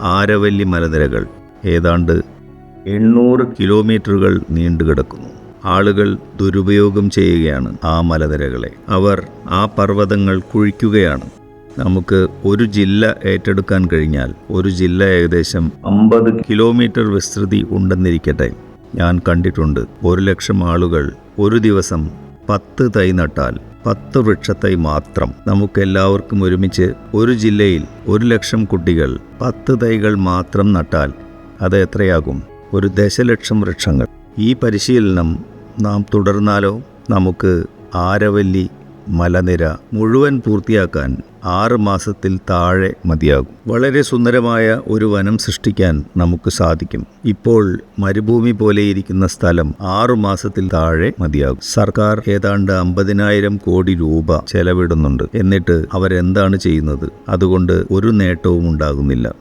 ആരവല്ലി മലനിരകൾ. ഏതാണ്ട് എണ്ണൂറ് കിലോമീറ്ററുകൾ നീണ്ടുകിടക്കുന്നു ആളുകൾ ദുരുപയോഗം ചെയ്യുകയാണ് ആ മലനിരകളെ. അവർ ആ പർവതങ്ങൾ കുഴിക്കുകയാണ്. നമുക്ക് ഒരു ജില്ല ഏറ്റെടുക്കാൻ കഴിഞ്ഞാൽ ഒരു ജില്ല ഏകദേശം അമ്പത് കിലോമീറ്റർ വിസ്തൃതി ഉണ്ടെന്നിരിക്കട്ടെ. ഞാൻ കണ്ടിട്ടുണ്ട് ഒരു ലക്ഷം ആളുകൾ ഒരു ദിവസം പത്ത് തൈ നട്ടാൽ പത്ത് വൃക്ഷത്തൈ മാത്രം. നമുക്കെല്ലാവർക്കും ഒരുമിച്ച് ഒരു ജില്ലയിൽ ഒരു ലക്ഷം കുട്ടികൾ പത്ത് തൈകൾ മാത്രം നട്ടാൽ അത് എത്രയാകും? ഒരു ദശലക്ഷം വൃക്ഷങ്ങൾ. ഈ പരിശീലനം നാം തുടർന്നാലോ? നമുക്ക് ആരവല്ലി മലനിര മുഴുവൻ പൂർത്തിയാക്കാൻ ആറ് മാസത്തിൽ താഴെ മതിയാകും. വളരെ സുന്ദരമായ ഒരു വനം സൃഷ്ടിക്കാൻ നമുക്ക് സാധിക്കും. ഇപ്പോൾ മരുഭൂമി പോലെയിരിക്കുന്ന സ്ഥലം ആറു മാസത്തിൽ താഴെ മതിയാകും. സർക്കാർ ഏതാണ്ട് അമ്പതിനായിരം കോടി രൂപ ചെലവിടുന്നുണ്ട്. എന്നിട്ട് അവരെന്താണ് ചെയ്യുന്നത്? അതുകൊണ്ട് ഒരു നേട്ടവും ഉണ്ടാകുന്നില്ല.